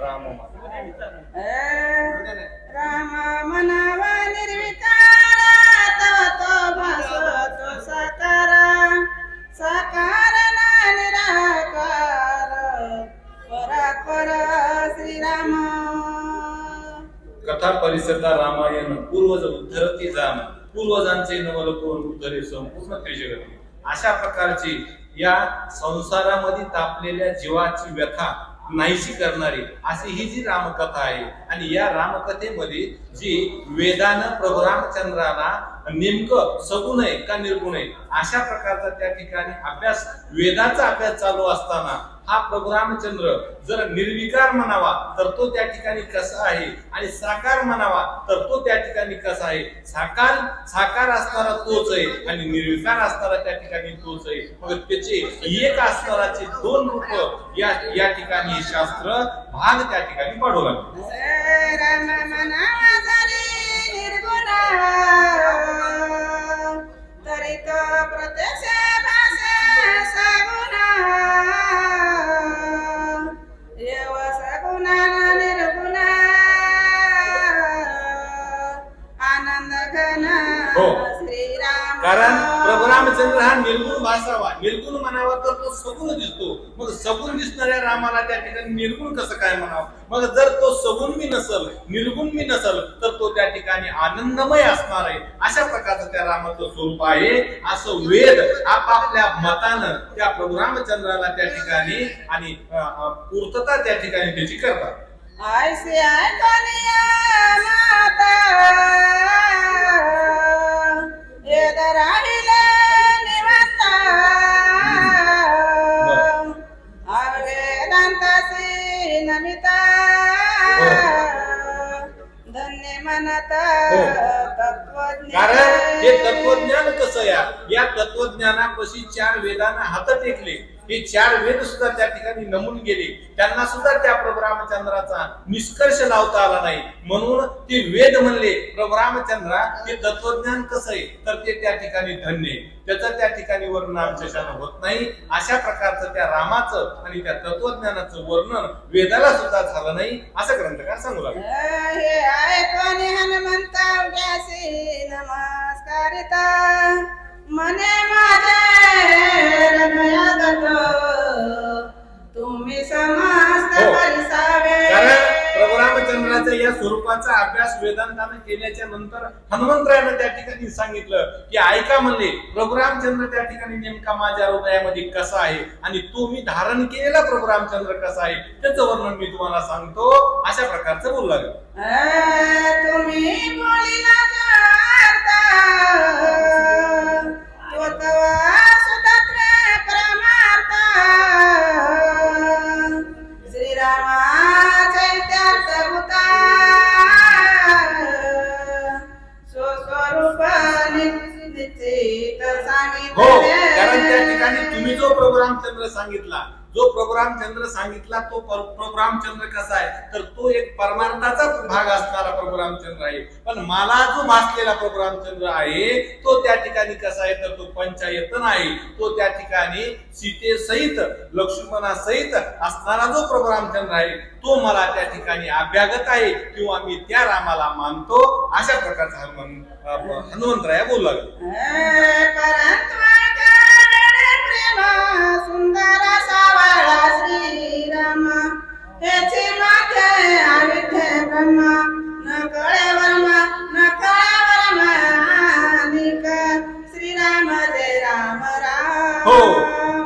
राम राम मनावा तव तो भासतो साकार साकार ना निराकार परात्पर श्रीराम कथा परिसरता रामायण पूर्वज उद्धरती जाम पूर्वजांचे नवल करून उद्धरे संपूर्ण त्रिजगती. अशा प्रकारची या संसारामध्ये तापलेल्या जीवाची व्यथा नाहीशी करणारी अशी ही जी रामकथा आहे. आणि या रामकथेमध्ये जी वेदानं प्रभू रामचंद्राला नेमकं सगुण आहे का निर्गुण आहे अशा प्रकारचा त्या ठिकाणी अभ्यास वेदाचा अभ्यास चालू असताना हा प्रभू रामचंद्र जर निर्विकार म्हणावा तर तो त्या ठिकाणी कसा आहे? आणि साकार म्हणावा तर तो त्या ठिकाणी कसा आहे? साकार साकार असणारा तोच आहे आणि निर्विकार असणारा त्या ठिकाणी तोच आहे. मग त्याचे एक असणाराचे दोन रूप या या ठिकाणी शास्त्र भाग त्या ठिकाणी पाडू लागले. कारण प्रभू रामचंद्र हा निर्गुण भासावा. निर्गुण म्हणावा तर तो सगुण दिसतो. मग सगुण दिसणाऱ्या रामाला त्या ठिकाणी निर्गुण कसं काय म्हणावं? मग जर तो सगुण मी नसल निर्गुण मी नसल तर तो त्या ठिकाणी आनंदमय असणार आहे. अशा प्रकारचं त्या रामाचं स्वरूप आहे. असं वेद आपापल्या मतानं त्या प्रभू रामचंद्राला त्या ठिकाणी आणि पूर्तता त्या ठिकाणी त्याची करतात. येद राहिले निवांता अवेदांतासी नमिता. धन्य मनत हो. तत्वज्ञान. हे तत्वज्ञान कसं या या तत्वज्ञानापाशी चार वेदांना हात टेकले. हे चार वेद सुद्धा त्या ठिकाणी नमून गेले. त्यांना सुद्धा त्या प्रभू रामचंद्राचा निष्कर्ष लावता आला नाही. म्हणून ते वेद म्हणले प्रभू रामचंद्रा हे तत्वज्ञान कसं आहे? तर ते त्या ठिकाणी धन्य त्याचं त्या ठिकाणी वर्णन आमच्याशानं होत नाही. अशा प्रकारचं त्या रामाचं आणि त्या तत्वज्ञानाचं वर्णन वेदाला सुद्धा झालं नाही. असं ग्रंथकार सांगू लागले. हे नमस्कारिता. मने माझ्या तुम्ही समस्त हो. परिसावे प्रभू रामचंद्राच्या या स्वरूपाचा अभ्यास वेदांतानं केल्याच्यानंतर हनुमंतरायानं त्या ठिकाणी सांगितलं की ऐका म्हणले प्रभू रामचंद्र त्या ठिकाणी नेमका माझ्या हृदयामध्ये कसा आहे आणि तो मी धारण केलेला प्रभू रामचंद्र कसा आहे? त्याचं वर्णन मी तुम्हाला सांगतो. अशा प्रकारचं बोलू लागलं हो कारण त्या ठिकाणी तुम्ही जो प्रभू रामचंद्र सांगितला जो प्रोग्राम चंद्र सांगितला तो प्रोग्राम चंद्र कसा आहे? तर तो एक परमार्थाचा भाग असणारा प्रोग्राम चंद्र आहे. पण मला जो भासलेला प्रोग्राम चंद्र आहे तो त्या ठिकाणी कसा आहे? तर तो पंचायतन आहे. तो त्या ठिकाणी सीतेसहित लक्ष्मणासहित असणारा जो प्रोग्राम चंद्र आहे तो मला त्या ठिकाणी अभ्यागत आहे किंवा मी त्या रामाला मानतो. अशा प्रकारचा हनुमान हनुमंतराया बोलू लागले. हो.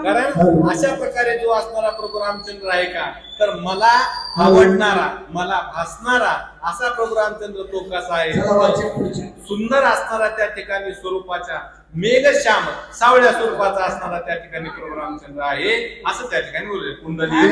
कारण अशा प्रकारे जो असणारा प्रभू रामचंद्र आहे का तर मला आवडणारा मला भासणारा असा प्रभू रामचंद्र तो कसा आहे? सुंदर असणारा त्या ठिकाणी स्वरूपाच्या मेघश्याम सावळ्या स्वरूपाचा असणारा त्या ठिकाणी प्रभू रामचंद्र आहे असं त्या ठिकाणी बोलले कुंडली